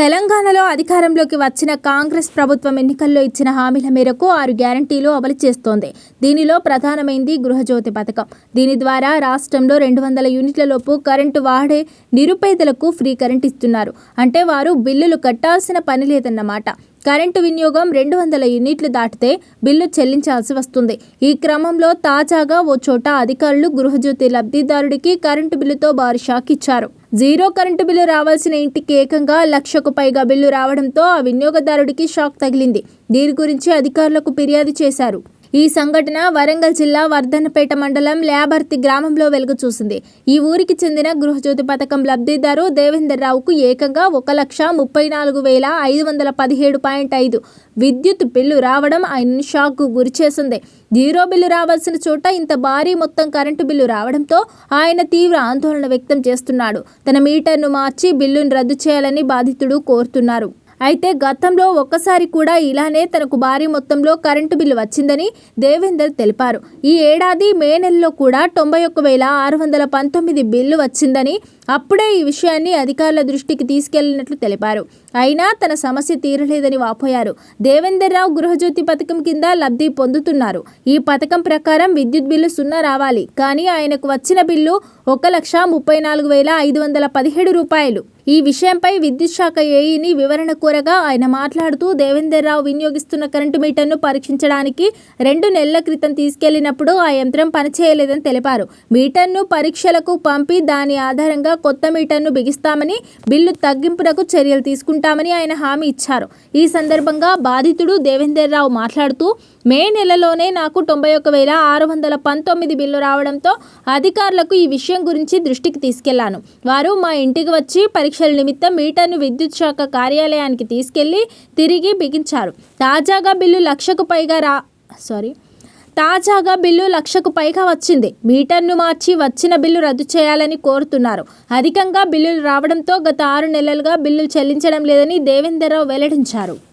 తెలంగాణలో అధికారంలోకి వచ్చిన కాంగ్రెస్ ప్రభుత్వం ఎన్నికల్లో ఇచ్చిన హామీల మేరకు ఆరు గ్యారంటీలు అమలు చేస్తోంది. దీనిలో ప్రధానమైంది గృహజ్యోతి పథకం. దీని ద్వారా రాష్ట్రంలో రెండు వందల యూనిట్లలోపు కరెంటు వాడే నిరుపేదలకు ఫ్రీ కరెంట్ ఇస్తున్నారు. అంటే వారు బిల్లులు కట్టాల్సిన పని లేదన్నమాట. కరెంటు వినియోగం రెండు వందల యూనిట్లు దాటితే బిల్లు చెల్లించాల్సి వస్తుంది. ఈ క్రమంలో తాజాగా ఓ చోట అధికారులు గృహజ్యోతి లబ్ధిదారుడికి కరెంటు బిల్లుతో భారీ షాక్ ఇచ్చారు. జీరో కరెంటు బిల్లు రావాల్సిన ఇంటికి ఏకంగా లక్షకు పైగా బిల్లు రావడంతో ఆ వినియోగదారుడికి షాక్ తగిలింది. దీని గురించి అధికారులకు ఫిర్యాదు చేశారు. ఈ సంఘటన వరంగల్ జిల్లా వర్ధనపేట మండలం ల్యాబర్తి గ్రామంలో వెలుగు చూసింది. ఈ ఊరికి చెందిన గృహజ్యోతి పథకం లబ్ధిదారు దేవేందర్ రావుకు ఏకంగా ఒక లక్ష ముప్పై నాలుగు వేల ఐదు వందల పదిహేడు పాయింట్ ఐదు విద్యుత్ బిల్లు రావడం ఆయనను షాక్కు గురిచేసింది జీరో బిల్లు రావాల్సిన చోట ఇంత భారీ మొత్తం కరెంటు బిల్లు రావడంతో ఆయన తీవ్ర ఆందోళన వ్యక్తం చేస్తున్నాడు. తన మీటర్ను మార్చి బిల్లును రద్దు చేయాలని బాధితుడు కోరుతున్నారు. అయితే గతంలో ఒక్కసారి కూడా ఇలానే తనకు భారీ మొత్తంలో కరెంటు బిల్లు వచ్చిందని దేవేందర్ తెలిపారు. ఈ ఏడాది మే నెలలో కూడా తొంభై ఒక్క వేల ఆరు వందల పంతొమ్మిది బిల్లు వచ్చిందని అప్పుడే ఈ విషయాన్ని అధికారుల దృష్టికి తీసుకెళ్ళినట్లు తెలిపారు. అయినా తన సమస్య తీరలేదని వాపోయారు. దేవేందర్ రావు గృహజ్యోతి పథకం కింద లబ్ధి పొందుతున్నారు. ఈ పథకం ప్రకారం విద్యుత్ బిల్లు సున్నా రావాలి. కానీ ఆయనకు వచ్చిన బిల్లు ఒక లక్ష ముప్పై నాలుగు వేల ఐదు వందల పదిహేడు రూపాయలు. ఈ విషయంపై విద్యుత్ శాఖ ఏఈని వివరణ కోరగా ఆయన మాట్లాడుతూ దేవేందర్ రావు వినియోగిస్తున్న కరెంటు మీటర్ను పరీక్షించడానికి రెండు నెలల క్రితం తీసుకెళ్ళినప్పుడు ఆ యంత్రం పనిచేయలేదని తెలిపారు. మీటర్ను పరీక్షలకు పంపి దాని ఆధారంగా కొత్త మీటర్ను బిగిస్తామని బిల్లు తగ్గింపునకు చర్యలు తీసుకుంటామని ఆయన హామీ ఇచ్చారు. ఈ సందర్భంగా బాధితుడు దేవేందర్ రావు మాట్లాడుతూ మే నెలలోనే నాకు తొంభై ఒక వేల ఆరు వందల పంతొమ్మిది బిల్లు రావడంతో అధికారులకు ఈ విషయం గురించి దృష్టికి తీసుకెళ్ళాను. వారు మా ఇంటికి వచ్చి పరీక్షల నిమిత్తం మీటర్ను విద్యుత్ శాఖ కార్యాలయానికి తీసుకెళ్ళి తిరిగి బిగించారు. తాజాగా బిల్లు లక్షకు పైగా రా సారీ తాజాగా బిల్లు లక్షకు పైగా వచ్చింది. మీటర్ను మార్చి వచ్చిన బిల్లు రద్దు చేయాలని కోరుతున్నారు. అధికంగా బిల్లులు రావడంతో గత ఆరు నెలలుగా బిల్లులు చెల్లించడం లేదని దేవేందర్రావు వెల్లడించారు.